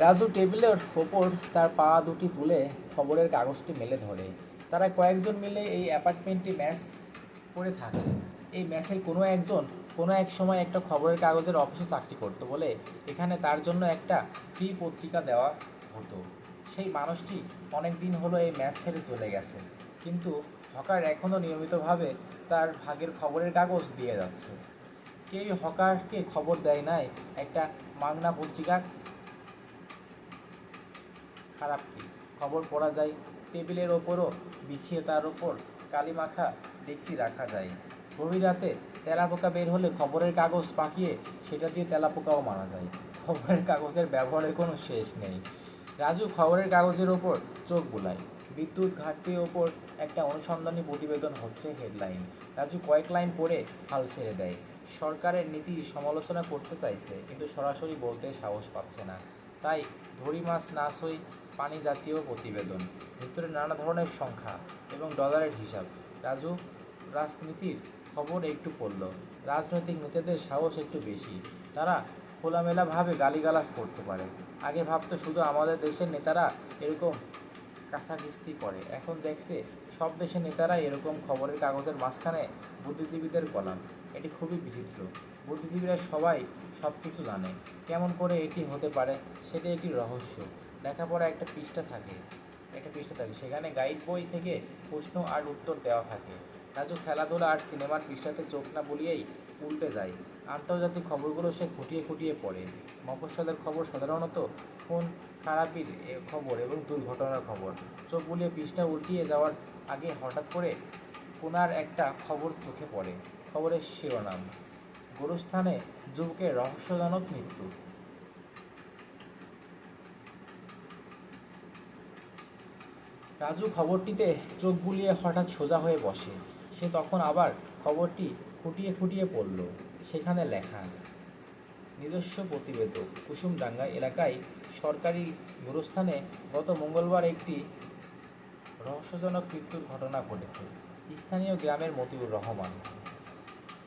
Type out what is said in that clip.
রাজু টেবিলের ওপর তার পা দুটি তুলে খবরের কাগজটি মেলে ধরে। তারা কয়েকজন মিলে এই অ্যাপার্টমেন্টটি ম্যাচ করে থাকে। এই ম্যাচের কোনো একজন কোনো এক সময় একটা খবরের কাগজের অফিসে চাকরি করতো বলে এখানে তার জন্য একটা ফ্রি পত্রিকা দেওয়া হতো। সেই মানুষটি অনেক দিন হলো এই ম্যাচ ছেড়ে চলে গেছে। কিন্তু হকার এখনও নিয়মিতভাবে তার ভাগের খবরের কাগজ দিয়ে যাচ্ছে। কেউ হকারকে খবর দেয় নাই। একটা মাগনা পত্রিকা খারাপ কি? খবর পড়া যায়, টেবিলের ওপরও বিছিয়ে তার ওপর কালি মাখা ডেক্সি রাখা যায়। গভীর রাতে তেলাপোকা বের হলে খবরের কাগজ পাকিয়ে সেটা দিয়ে তেলাপোকাও মারা যায়। খবরের কাগজের ব্যবহারের কোনো শেষ নেই। রাজু খবরের কাগজের ওপর চোখ বুলায়। বিদ্যুৎ ঘাটতির ওপর একটা অনুসন্ধানী প্রতিবেদন হচ্ছে হেডলাইন। রাজু কয়েক লাইন পড়ে হাল ছেড়ে দেয়। সরকারের নীতি সমালোচনা করতে চাইছে, কিন্তু সরাসরি বলতে সাহস পাচ্ছে না। তাই ধরি মাছ না সই পানি জাতীয় প্রতিবেদন। ভিতরে নানা ধরনের সংখ্যা এবং ডলারের হিসাব। রাজু, রাজনীতির খবর একটু পড়ল। রাজনৈতিক নেতাদের সাহস একটু বেশি। তারা খোলামেলাভাবে গালিগালাজ করতে পারে। আগে ভাবতো শুধু আমাদের দেশের নেতারা এরকম কাছাকিস্তি করে এখন দেখছে সব দেশের নেতারা এরকম খবরের কাগজের মাঝখানে বুদ্ধিজীবীদের কলাম। এটি খুবই বিচিত্র। বুদ্ধিজীবীরা সবাই সব কিছু জানে। কেমন করে এটি হতে পারে, সেটি একটি রহস্য। লেখাপড়া একটা পৃষ্ঠা থাকে, একটা পৃষ্ঠা থাকে। সেখানে গাইড বই থেকে প্রশ্ন আর উত্তর দেওয়া থাকে। রাজু খেলাধুলা আর সিনেমার পৃষ্ঠাতে চোখ না বলিয়েই উল্টে যায়। আন্তর্জাতিক খবরগুলো সে খুঁটিয়ে খুঁটিয়ে পড়ে। মফস্বলের খবর সাধারণত কোন খারাপির খবর এবং দুর্ঘটনার খবর। চোখ বুলিয়ে পৃষ্ঠা উল্টিয়ে যাওয়ার আগে হঠাৎ করে কোনার একটা খবর চোখে পড়ে। খবরের শিরোনাম, গোরস্থানে যুবকের রহস্যজনক মৃত্যু। রাজু খবরটিতে চোখ বুলিয়ে হঠাৎ সোজা হয়ে বসে। সে তখন আবার খবরটি খুঁটিয়ে খুঁটিয়ে পড়ল। সেখানে লেখা, নিজস্ব প্রতিবেদক, কুসুমডাঙ্গা এলাকায় সরকারি গুরুস্থানে গত মঙ্গলবার একটি রহস্যজনক মৃত্যুর ঘটনা ঘটেছে। স্থানীয় গ্রামের মতিউর রহমান।